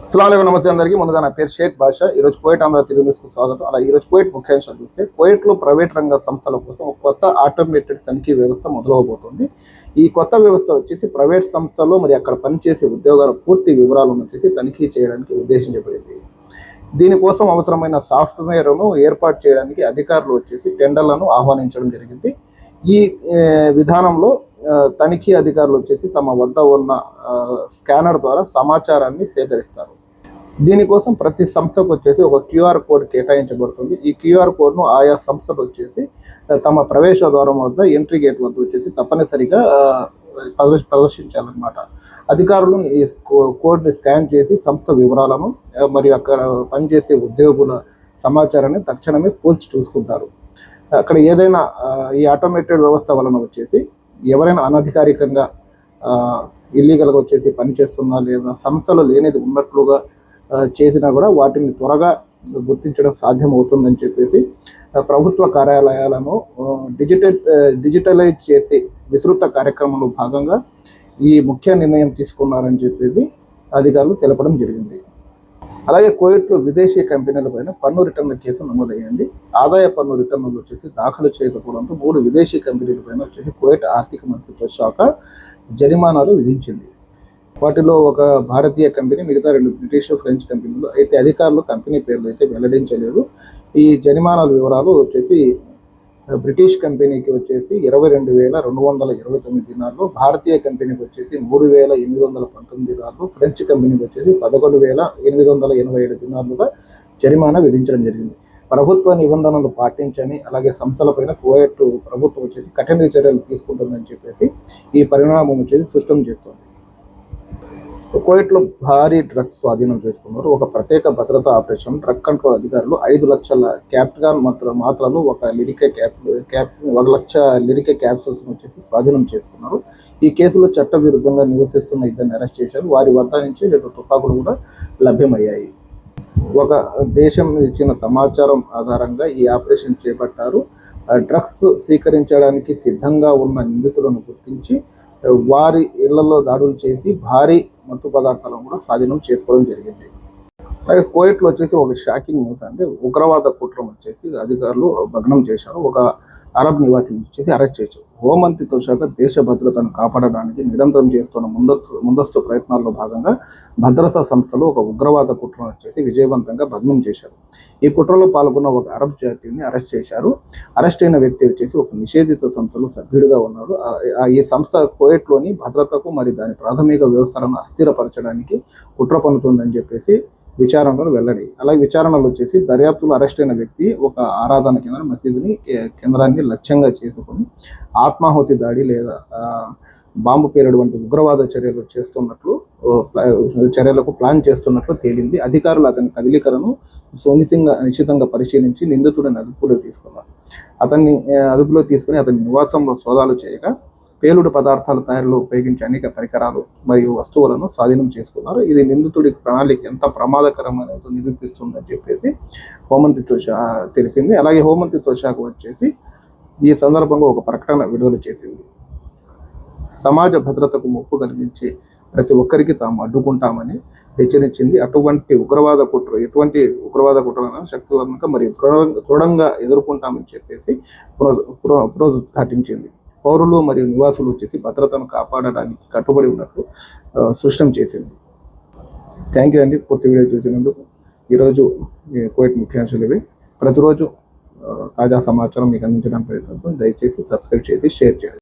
అస్సలం నమస్తే అందరికీ. ముందుగా నా పేరు షేక్ బాషా. ఈరోజు కోయట్ ఆంధ్ర తెలుగు న్యూస్కు స్వాగతం. అలా ఈరోజు కోయట్ ముఖ్యాంశాలు చూస్తే కోయట్లో ప్రైవేట్ రంగ సంస్థల కోసం ఒక కొత్త ఆటోమేటెడ్ తనిఖీ వ్యవస్థ మొదలవబోతోంది. ఈ కొత్త వ్యవస్థ వచ్చేసి ప్రైవేట్ సంస్థలో మరి అక్కడ పనిచేసే ఉద్యోగాల పూర్తి వివరాలను వచ్చేసి తనిఖీ చేయడానికి ఉద్దేశించబడింది. దీనికోసం అవసరమైన సాఫ్ట్వేర్ను ఏర్పాటు చేయడానికి అధికారులు వచ్చేసి టెండర్లను ఆహ్వానించడం జరిగింది. ఈ విధానంలో తనిఖీ అధికారులు వచ్చేసి తమ వద్ద ఉన్న స్కానర్ ద్వారా సమాచారాన్ని సేకరిస్తారు. దీనికోసం ప్రతి సంస్థకు వచ్చేసి ఒక క్యూఆర్ కోడ్ కేటాయించబడుతుంది. ఈ క్యూఆర్ కోడ్ను ఆయా సంస్థలు వచ్చేసి తమ ప్రవేశ ద్వారం వద్ద ఎంట్రీ గేట్ వద్ద వచ్చేసి తప్పనిసరిగా ప్రదర్శ ప్రదర్శించాలన్నమాట. అధికారులు ఈ కోడ్ని స్కాన్ చేసి సంస్థ వివరాలను మరియు అక్కడ పనిచేసే ఉద్యోగుల సమాచారాన్ని తక్షణమే పోల్చి చూసుకుంటారు. అక్కడ ఏదైనా ఈ ఆటోమేటెడ్ వ్యవస్థ వలన వచ్చేసి ఎవరైనా అనధికారికంగా ఇల్లీగల్గా వచ్చేసి పనిచేస్తున్నా లేదా సంస్థలో లేనిది ఉన్నట్లుగా చేసినా కూడా వాటిని త్వరగా గుర్తించడం సాధ్యం అవుతుందని చెప్పేసి ప్రభుత్వ కార్యాలయాలను డిజిటల్ డిజిటలైజ్ చేసి విస్తృత కార్యక్రమంలో భాగంగా ఈ ముఖ్య నిర్ణయం తీసుకున్నారని చెప్పేసి అధికారులు తెలపడం జరిగింది. అలాగే కోవిడ్లో విదేశీ కంపెనీలపైన పన్ను రిటర్న్ల కేసు నమోదయ్యింది. ఆదాయ పన్ను రిటర్నులు వచ్చేసి దాఖలు చేయకపోవడంతో మూడు విదేశీ కంపెనీలపైన వచ్చేసి కోవిడ్ ఆర్థిక మంత్రిత్వ శాఖ జరిమానాలు విధించింది. వాటిలో ఒక భారతీయ కంపెనీ మిగతా రెండు బ్రిటిష్ ఫ్రెంచ్ కంపెనీలు అయితే అధికారులు కంపెనీ పేర్లు అయితే వెల్లడించలేదు. ఈ జరిమానాల వివరాలు వచ్చేసి బ్రిటిష్ కంపెనీకి వచ్చేసి ఇరవై రెండు వేల రెండు వందల ఇరవై తొమ్మిది దినాల్లో భారతీయ కంపెనీకి వచ్చేసి మూడు వేల ఎనిమిది వందల పంతొమ్మిది దినాల్లో ఫ్రెంచ్ కంపెనీకి వచ్చేసి పదకొండు వేల ఎనిమిది వందల ఎనభై ఏడు దినాలుగా జరిమానా విధించడం జరిగింది. ప్రభుత్వ నిబంధనలు పాటించని అలాగే సంస్థలపైన కోయట్టు ప్రభుత్వం వచ్చేసి కఠిన చర్యలు తీసుకుంటుందని చెప్పేసి ఈ పరిణామం వచ్చేసి స్పష్టం చేస్తుంది. కువైట్లో భారీ డ్రగ్స్ స్వాధీనం చేసుకున్నారు. ఒక ప్రత్యేక భద్రతా ఆపరేషన్ డ్రగ్ కంట్రోల్ అధికారులు ఐదు లక్షల క్యాప్గాన్ మాత్ర మాత్రలు ఒక లిరికే క్యాప్ క్యాప్ ఒక లక్ష లిరికే క్యాప్సూల్స్ వచ్చేసి స్వాధీనం చేసుకున్నారు. ఈ కేసులో చట్ట విరుద్ధంగా నివసిస్తున్న ఇద్దరిని అరెస్ట్ చేశారు. వారి వద్ద నుంచి రెండు తుపాకులు కూడా లభ్యమయ్యాయి. ఒక దేశం ఇచ్చిన సమాచారం ఆధారంగా ఈ ఆపరేషన్ చేపట్టారు. ఆ డ్రగ్స్ స్వీకరించడానికి సిద్ధంగా ఉన్న నిందితులను గుర్తించి వారి ఇళ్ళలో దాడులు చేసి భారీ మత్తు పదార్థాలను కూడా స్వాధీనం చేసుకోవడం జరిగింది. అలాగే కోయట్లో వచ్చేసి ఒక షాకింగ్ న్యూస్ అంటే ఉగ్రవాద కుట్రం వచ్చేసి అధికారులు భగ్నం చేశారు. ఒక అరబ్ నివాసిని వచ్చేసి అరెస్ట్ చేశారు. హోంమంత్రిత్వ శాఖ దేశ భద్రతను కాపాడడానికి నిరంతరం చేస్తున్న ముందస్తు ముందస్తు ప్రయత్నాల్లో భాగంగా భద్రతా సంస్థలు ఒక ఉగ్రవాద కుట్రను వచ్చేసి విజయవంతంగా భగ్నం చేశారు. ఈ కుట్రలో పాల్గొన్న ఒక అరబ్ జాతీయుని అరెస్ట్ చేశారు. అరెస్ట్ అయిన వ్యక్తి వచ్చేసి ఒక నిషేధిత సంస్థలో సభ్యుడిగా ఉన్నాడు. ఆ- ఈ సంస్థ కోయట్లోని భద్రతకు మరి దాని ప్రాథమిక వ్యవస్థలను అస్థిరపరచడానికి కుట్ర పన్నుతుందని చెప్పేసి విచారణలు వెల్లడి. అలాగే విచారణలు వచ్చేసి దర్యాప్తులో అరెస్ట్ అయిన వ్యక్తి ఒక ఆరాధన కేంద్రం మసీదుని కేంద్రాన్ని లక్ష్యంగా చేసుకుని ఆత్మాహుతి దాడి లేదా బాంబు పేరడు వంటి ఉగ్రవాద చర్యలు చేస్తున్నట్లు చర్యలకు ప్లాన్ చేస్తున్నట్లు తేలింది. అధికారులు అతని కదిలికలను సున్నితంగా నిశ్చితంగా పరిశీలించి నిందితుడిని అదుపులో తీసుకున్నారు. అతన్ని అదుపులో తీసుకుని అతని నివాసంలో సోదాలు చేయగా పేలుడు పదార్థాల తయారీలో ఉపయోగించే అనేక పరికరాలు మరియు వస్తువులను స్వాధీనం చేసుకున్నారు. ఇది నిందితుడి ప్రణాళిక ఎంత ప్రమాదకరమైనదో నిరూపిస్తుందని చెప్పేసి హోమంతి తోషా తెలిపింది. అలాగే హోమంతి తోషాకు వచ్చేసి ఈ సందర్భంగా ఒక ప్రకటన విడుదల చేసింది. సమాజ భద్రతకు ముప్పు కలిగించే ప్రతి ఒక్కరికి తాము అడ్డుకుంటామని హెచ్చరించింది. అటువంటి ఉగ్రవాద కుట్ర ఎటువంటి ఉగ్రవాద కుట్రలను శక్తివంతంగా మరియు దృఢంగా ఎదుర్కొంటామని చెప్పేసి పునరుద్ఘాటించింది. పౌరులు మరియు నివాసులు వచ్చేసి భద్రతను కాపాడడానికి కట్టుబడి ఉన్నట్లు ఆ, స్పష్టం చేసింది. థ్యాంక్ యూ అండి పూర్తి వీడియో చూసినందుకు. ఈరోజు కోవిడ్ ముఖ్యాంశాలు ఇవి. ప్రతిరోజు తాజా సమాచారం మీకు అందించడానికి ప్రయత్నిస్తాం. దయచేసి సబ్స్క్రైబ్ చేసి షేర్ చేయండి.